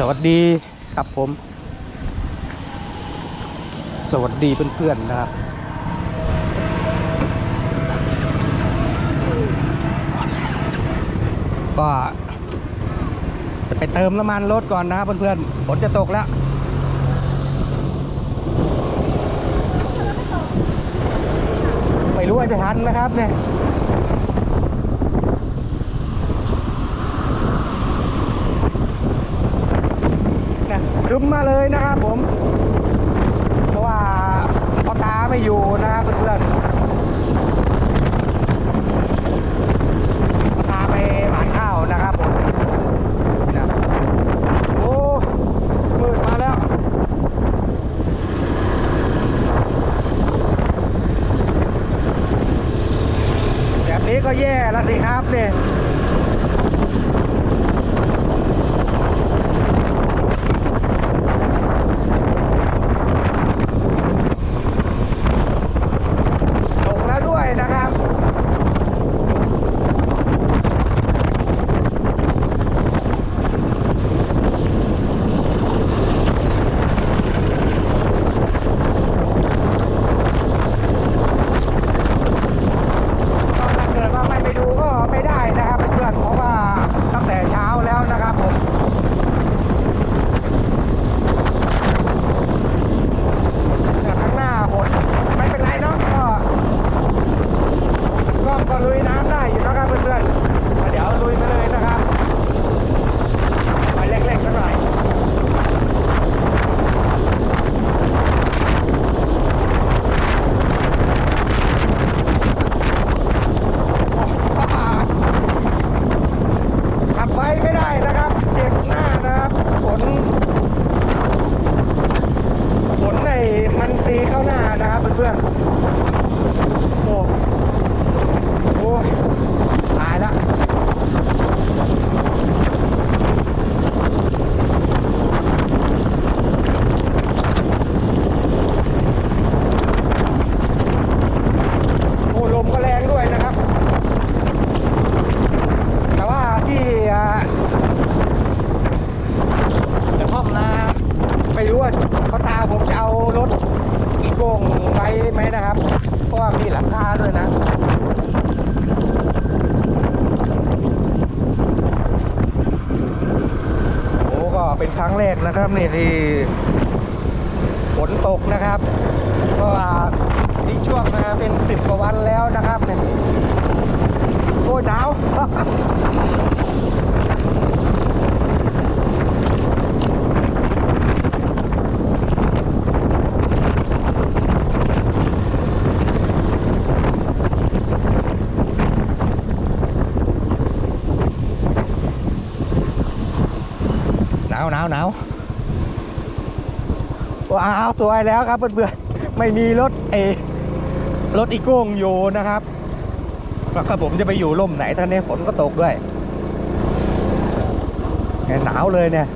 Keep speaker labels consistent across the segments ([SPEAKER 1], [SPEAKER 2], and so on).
[SPEAKER 1] สวัสดีครับผม สวัสดีเพื่อนๆนะครับ ก็จะไปเติมน้ำมันรถก่อนนะครับเพื่อนๆฝนจะตกแล้วไม่รู้ว่าจะทันนะครับเนี่ย คึ้มมาเลยนะครับผม เพราะว่าพ่อตาไม่อยู่นะครับเพื่อนๆ แรกนะครับนี่ที่ฝนตกนะครับเพราะว่าที่ช่วงนะครับเป็นสิบกว่าวันแล้วนะครับเนี่ยโอ้หนาว หนาวหนาวหนาว ว้าวสวยแล้วครับเพื่อนๆไม่มีรถเอรถอีโก้งอยู่นะครับแล้วก็ผมจะไปอยู่ร่มไหนท่านนี้ฝนก็ตกด้วยหนาวเลยเนี่ย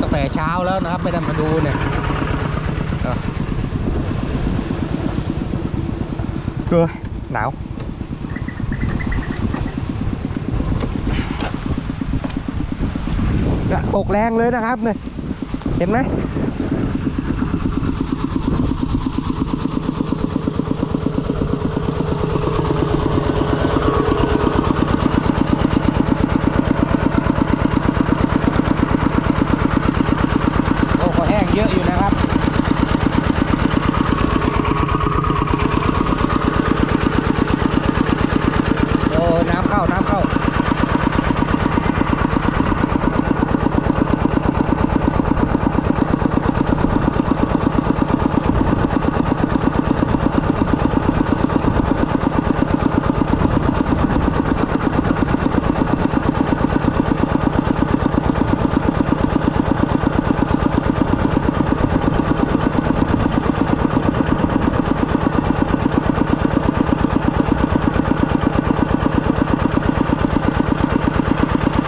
[SPEAKER 1] ตั้งแต่เช้าแล้วนะครับ ไม่ได้มาดูเนี่ยอะ เออหนาวตกแรงเลยนะครับเนี่ยเห็นไหมโอ้ก็แห้งเยอะอยู่นะครับ โอ้ น้ำเข้า น้ำเข้า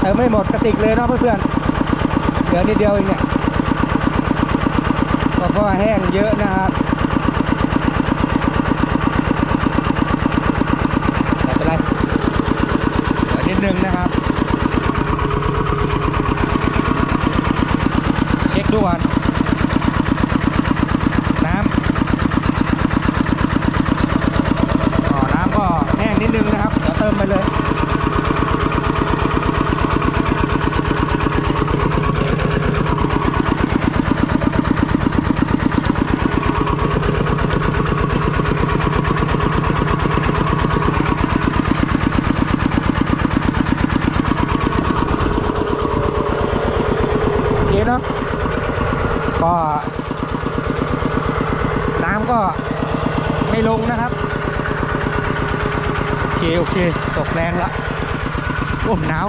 [SPEAKER 1] เติมไม่ หมดกระติกเลยเนาะเพื่อนๆเหลือนิดเดียวเองเนี่ยเพราะว่าแห้งเยอะนะครับไม่เป็นไรเหลือนิดนึงนะครับ เช็คดูก่อน น้ำอ๋อน้ำก็แห้งนิดนึงนะครับ เดี๋ยวเติมไปเลย โอเคเนาะก็ น้ำก็ไม่ลงนะครับ โอเค ตกแรงละโอ้หนาว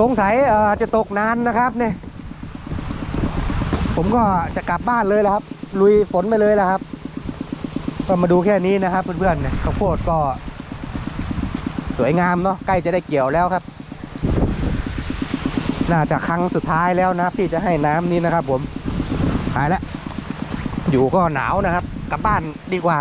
[SPEAKER 1] สงสัยจะตกนานนะครับเนี่ย ผมก็จะกลับบ้านเลยแล้วครับ ลุยฝนไปเลยแล้วครับ ก็มาดูแค่นี้นะครับเพื่อนๆเนี่ยข้าวโพดก็สวยงามเนาะใกล้จะได้เกี่ยวแล้วครับ น่าจะครั้งสุดท้ายแล้วนะครับ ที่จะให้น้ำนี้นะครับ ผมหายแล้วอยู่ก็หนาวนะครับ กลับบ้านดีกว่า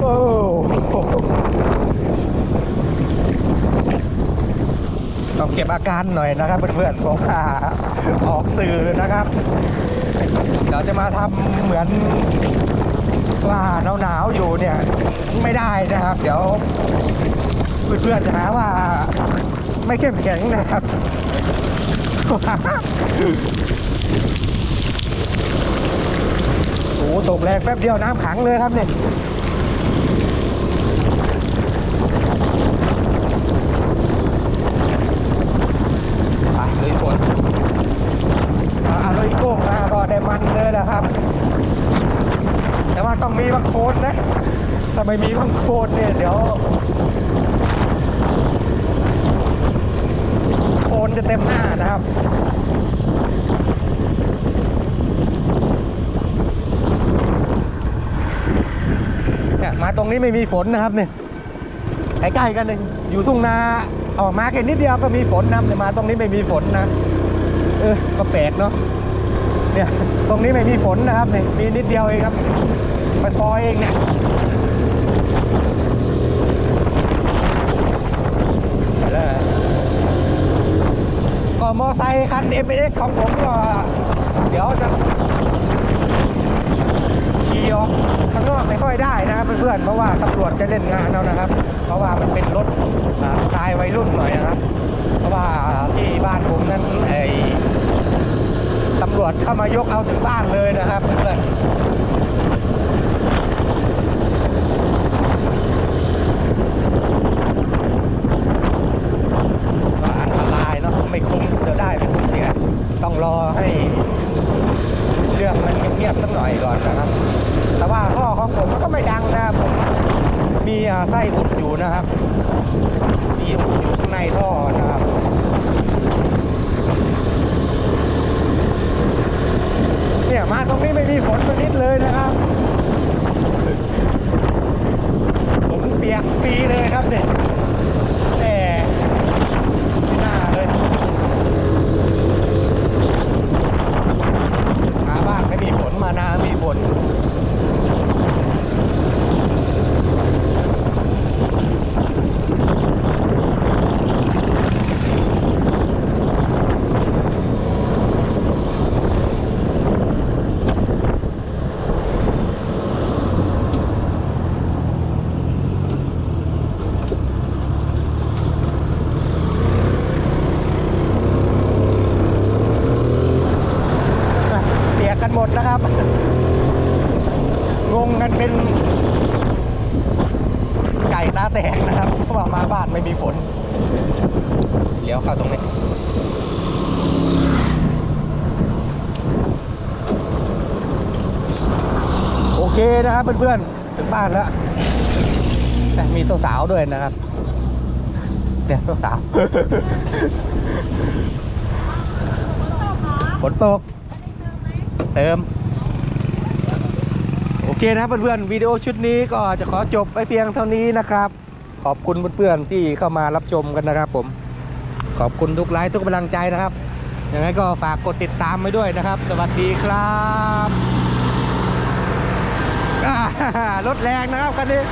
[SPEAKER 1] โอ้ต้องเก็บอาการหน่อยนะครับเพื่อนๆเพราะว่า ออกสื่อนะครับ เดี๋ยวจะมาทำเหมือนว่าหนาวๆอยู่เนี่ยไม่ได้นะครับ เดี๋ยวเพื่อนๆจะหาว่าไม่เข้มแข็งนะครับโอ้โหตกแรงแป๊บเดียวน้ำขังเลยครับเนี่ย อะลุยฝนอ่าลุยโก้งมาก็ได้มันเลยนะครับ แต่ว่าต้องมีบางโคนนะ ถ้า ไม่มีบางโคนเนี่ย เดี๋ยวโคนจะเต็มหน้านะครับเนี่ยมาตรงนี้ไม่มีฝนนะครับเนี่ยใกล้ๆกันเลยอยู่ทุ่งนาออกมาแค่นิดเดียวก็มีฝนนะแต่มาตรงนี้ไม่มีฝนนะเออก็แปลกเนาะเนี่ยตรงนี้ไม่มีฝนนะครับเนี่ยมีนิดเดียวเองครับมันปอยเองเนี่ย ก็มอไซคัน m อ x ของผมก็เดี๋ยวจะขี่ออกข้างนอกไม่ค่อยได้นะครับเพื่อนๆเพราะว่าตำรวจจะเล่นงานเอานะครับ เพราะว่ามันเป็นรถอ่าสไตล์วัยรุ่นหน่อยนะครับ เพราะว่าที่บ้านผมนั้นไอ้ตำรวจเข้ามายกเอาถึงบ้านเลยนะครับเพื่อนๆก็อันตรายเนาะไม่คุ้มเดี๋ยวได้ไม่คุ้มเสีย ต้องรอให้ เรื่องมันเงียบๆสักหน่อยก่อนนะครับ แต่ว่าท่อของผมมันก็ไม่ดังนะครับผมมีอ่า ไส้อุดอยู่นะครับ มีอุดอยู่ข้างในท่อนะครับเนี่ยมาตรงนี้ไม่มีฝนสักนิดเลยนะครับผมเปียกฟรีเลยครับเนี่ยแต่ไม่น่าเลย มาบ้านไม่มีฝนมานามีฝนอะเปียกกันหมดนะครับ งงกันเป็น ไก่ตาแตกนะครับ เพราะว่ามาบ้านไม่มีฝนเลี้ยวเข้าตรงนี้ โอ เคนะครับเพื่อนๆ ถึงบ้านแล้วแต่มีตัวสาวด้วยนะครับ เนี่ยตัวสาว ฝนตก เติม โอเคนะครับเพื่อนๆ วิดีโอชุดนี้ก็จะขอจบไปเพียงเท่านี้นะครับ ขอบคุณเพื่อนๆ ที่เข้ามารับชมกันนะครับผม ขอบคุณทุกไลค์ทุกกำลังใจนะครับยังไงก็ฝากกดติดตามไปด้วยนะครับ สวัสดีครับ รถแรงนะครับคันนี้